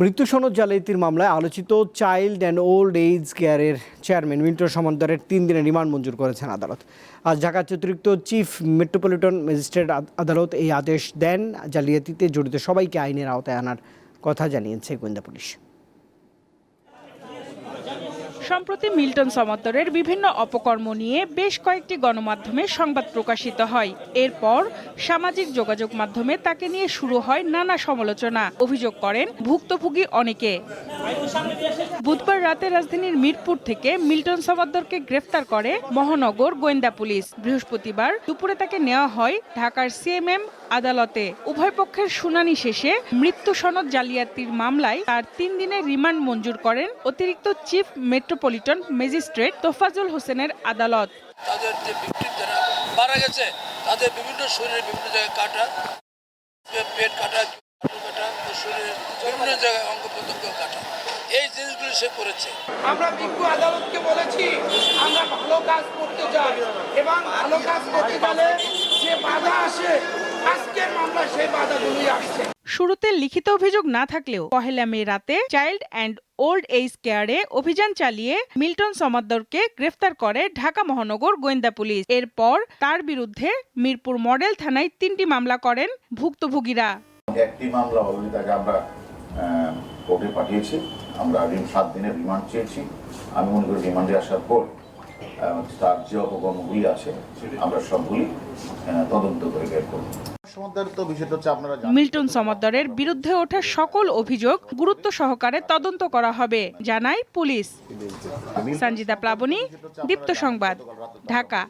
মৃত্যু সনদ জালিয়াতির মামলায় আলোচিত চাইল্ড অ্যান্ড ওল্ড এইজ কেয়ারের চেয়ারম্যান মিন্টু সমন্দরের তিন দিনের রিমান্ড মঞ্জুর করেছেন আদালত। আজ ঢাকার অতিরিক্ত চিফ মেট্রোপলিটন ম্যাজিস্ট্রেট আদালত এই আদেশ দেন। জালিয়াতিতে জড়িত সবাইকে আইনের আওতায় আনার কথা জানিয়েছে গোয়েন্দা পুলিশ। সম্প্রতি মিল্টন সমত্তরের বিভিন্ন অপকর্ম নিয়ে বেশ কয়েকটি গণমাধ্যমে সংবাদ প্রকাশিত হয়। এরপর সামাজিক যোগাযোগ মাধ্যমে তাকে নিয়ে শুরু হয় নানা সমালোচনা। অভিযোগ করেন, ভুক্তভোগী অনেকে। বুধবার রাতে রাজধানীর মিরপুর থেকে মিল্টন সমাদ্দরকে গ্রেফতার করে মহানগর গোয়েন্দা পুলিশ। বৃহস্পতিবার দুপুরে তাকে নেওয়া হয় ঢাকার সিএমএম আদালতে। উভয় পক্ষের শুনানি শেষে মৃত্যু সনদ জালিয়াতির মামলায় তার তিন দিনের রিমান্ড মঞ্জুর করেন অতিরিক্ত চিফ মেট্রোপলিটন ম্যাজিস্ট্রেট তোফাজুল হোসেনের আদালত। তাদের যে ভিক্টিম যারা মারা গেছে তাদের বিভিন্ন শরীরে বিভিন্ন জায়গায় কাটা পেট কাটা কাটা শরীরের বিভিন্ন জায়গায় অঙ্গ প্রত্যঙ্গ কাটা। এই জিনিসগুলো সে করেছে। আমরা বিজ্ঞ আদালতকে বলেছি আমরা ভালো কাজ করতে চাই এবং ভালো কাজ করতে গেলে যে বাধা আসে আজকের মামলা সেই বাধাগুলোই আসছে। শুরুতে লিখিত অভিযোগ না থাকলেও পহেলা মে রাতে চাইল্ড অ্যান্ড ওল্ড এইজ কেয়ারে অভিযান চালিয়ে মিল্টন সমাদ্দরকে গ্রেফতার করে ঢাকা মহানগর গোয়েন্দা পুলিশ। এরপর তার বিরুদ্ধে মিরপুর মডেল থানায় তিনটি মামলা করেন ভুক্তভোগীরা। একটি মামলা অলরেডি তাকে আমরা কোর্টে পাঠিয়েছি। আমরা আগামী সাত দিনের রিমান্ড চেয়েছি। আমি মনে করি রিমান্ডে আসার পর তার যে অপকর্মগুলি আছে, আমরা সবগুলি তদন্ত করে বের করব। মিল্টন সমাদ্দারের বিরুদ্ধে ওঠা সকল অভিযোগ গুরুত্ব সহকারে তদন্ত করা হবে জানায় পুলিশ সঞ্জিতা প্লাবনী দীপ্ত সংবাদ ঢাকা